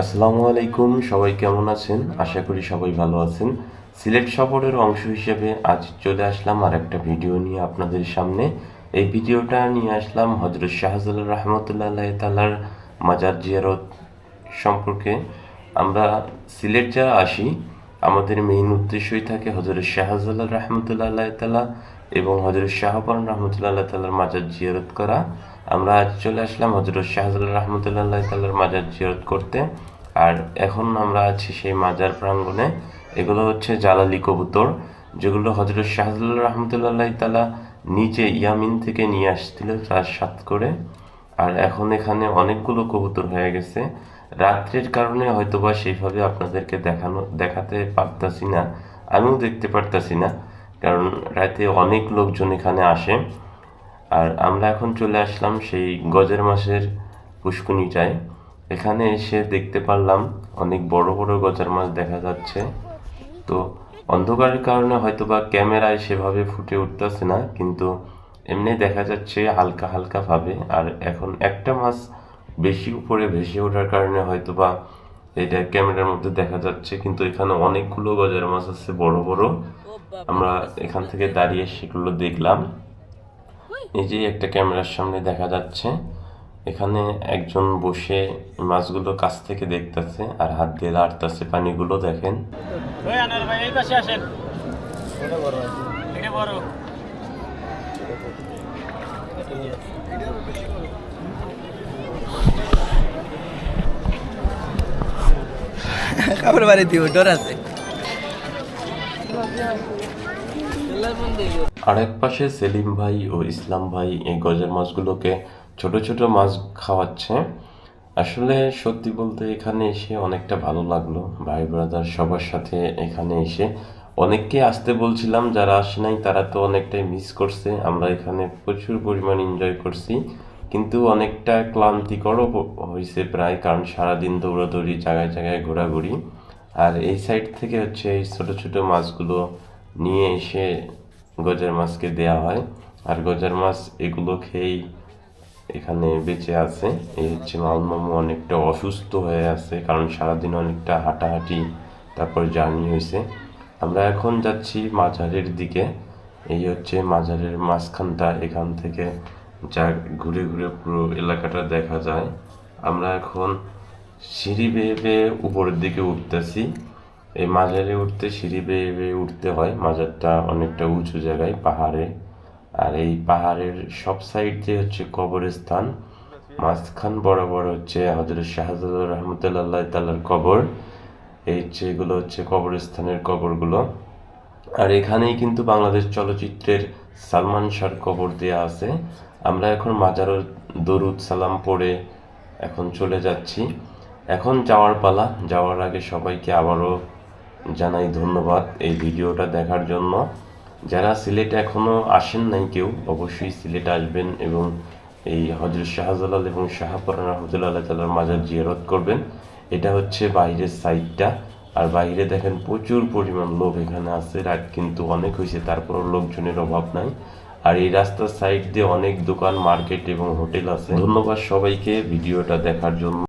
আসসালামু আলাইকুম, সবাই কেমন আছেন? আশা করি সবাই ভালো আছেন। সিলেট সফরের অংশ হিসেবে আজ চলে আসলাম আর একটা ভিডিও নিয়ে আপনাদের সামনে। এই ভিডিওটা নিয়ে আসলাম হজরত শাহজালাল রহমতুল্লাহ তালার মাজার জিয়ারত সম্পর্কে। আমরা সিলেট যারা আসি আমাদের মেইন উদ্দেশ্যই থাকে হজরত শাহজালাল রহমতুল্লাহ তালা এবং হজরত শাহপান রহমতুল্লাহ তালার মাজার জিয়ারত করা। আমরা আজ চলে আসলাম হজরত শাহজালাল রহমতুল্লাহ তালার মাজার জিয়ারত করতে। আর এখন আমরা আছি সেই মাজার প্রাঙ্গণে। এগুলো হচ্ছে জালালি কবুতর, যেগুলো হজরত শাহজালাল রহমতুল্লাহ তালা নিচে ইয়ামিন থেকে নিয়ে আসছিল তার সাত করে। আর এখন এখানে অনেকগুলো কবুতর হয়ে গেছে। রাত্রের কারণে হয়তোবা সেইভাবে আপনাদেরকে দেখানো, দেখাতে পারতাছি না। আমিও দেখতে পারতাছি না, কারণ রাতে অনেক লোকজন এখানে আসে। আর আমরা এখন চলে আসলাম সেই গজের মাসের পুষ্কুনিটায়। এখানে এসে দেখতে পারলাম অনেক বড় বড় গজার মাছ দেখা যাচ্ছে। তো অন্ধকারের কারণে হয়তোবা ক্যামেরায় সেভাবে ফুটে উঠতেছে না, কিন্তু এমনি দেখা যাচ্ছে হালকা হালকা ভাবে আর এখন একটা মাছ বেশি উপরে ভেসে ওঠার কারণে হয়তো বা এটা ক্যামেরার মধ্যে দেখা যাচ্ছে কিন্তু এখানে অনেকগুলো গজার মাছ আছে বড় বড়। আমরা এখান থেকে দাঁড়িয়ে সেগুলো দেখলাম। এই যে একটা ক্যামেরার সামনে দেখা যাচ্ছে এখানে একজন বসে মাছগুলো কাছ থেকে দেখতেছে আর হাত দিয়ে লাড়তেছে পানিগুলো দেখেন। ভাই এই পাশে আসেন। এটা বড়। কাপড় বাড়ি দিব, ডর আছে। আরেক পাশে সেলিম ভাই ও ইসলাম ভাই এই গজার মাছগুলোকে ছোট ছোট মাছ খাওয়াচ্ছে। আসলে সত্যি বলতে এখানে এসে অনেকটা ভালো লাগল। ভাই ব্রাদার সবার সাথে এখানে এসে অনেককে আসতে বলছিলাম, যারা আসে নাই, তারা তো অনেকটাই মিস করছে। আমরা এখানে প্রচুর পরিমাণ এনজয় করছি। কিন্তু অনেকটা ক্লান্তিকরও হয়েছে প্রায়, কারণ সারাদিন দৌড়াদৌড়ি, জায়গায় জায়গায় ঘোরাঘুরি। আর এই সাইড থেকে হচ্ছে এই ছোট ছোট মাছগুলো নিয়ে এসে গজার মাছকে দেয়া হয়। আর গজার মাছ এগুলো খেয়েই এখানে বেঁচে আছে। এই হচ্ছে মামু অনেকটা অসুস্থ হয়ে আছে, কারণ সারাদিন অনেকটা হাঁটাহাঁটি, তারপর জার্নি হয়েছে আমরা এখন যাচ্ছি মাজারের দিকে। এই হচ্ছে মাজারের মাঝখানটা, এখান থেকে যা ঘুরে ঘুরে পুরো এলাকাটা দেখা যায়। আমরা এখন সিঁড়ি বেয়ে বেয়ে উপরের দিকে উঠতেছি। এই মাজারে উঠতে, সিঁড়ি বেয়ে বেয়ে উঠতে হয়। মাজারটা অনেকটা উঁচু জায়গায়, পাহাড়ে। আর এই পাহাড়ের সব সাইড দিয়ে হচ্ছে কবরস্থান। মাঝখান বরাবর হচ্ছে হজরত শাহজালাল রহমতুল্লাহ তাল্লার কবর। এই হচ্ছে এগুলো হচ্ছে কবরস্থানের কবরগুলো। আর এখানেই কিন্তু বাংলাদেশ চলচ্চিত্রের সালমান শাহর কবর দেয়া আছে। আমরা এখন মাজারর দরুদ সালাম পড়ে এখন চলে যাচ্ছি। এখন যাওয়ার পালা, যাওয়ার আগে সবাইকে আবারও জানাই ধন্যবাদ এই ভিডিওটা দেখার জন্য। যারা সিলেটে এখনও আসেন নাই কেউ, অবশ্যই সিলেট আসবেন এবং এই হজরত শাহজালাল এবং শাহপরান রহমতুল্লাহ তালার মাজার জিয়ারত করবেন। এটা হচ্ছে বাইরের সাইডটা আর বাইরে দেখেন প্রচুর পরিমাণ লোক এখানে আছে। রাত কিন্তু অনেক হয়েছে, তারপরও লোকজনের অভাব নাই। আর এই রাস্তার সাইড দিয়ে অনেক দোকান মার্কেট এবং হোটেল আছে। ধন্যবাদ সবাইকে ভিডিওটা দেখার জন্য।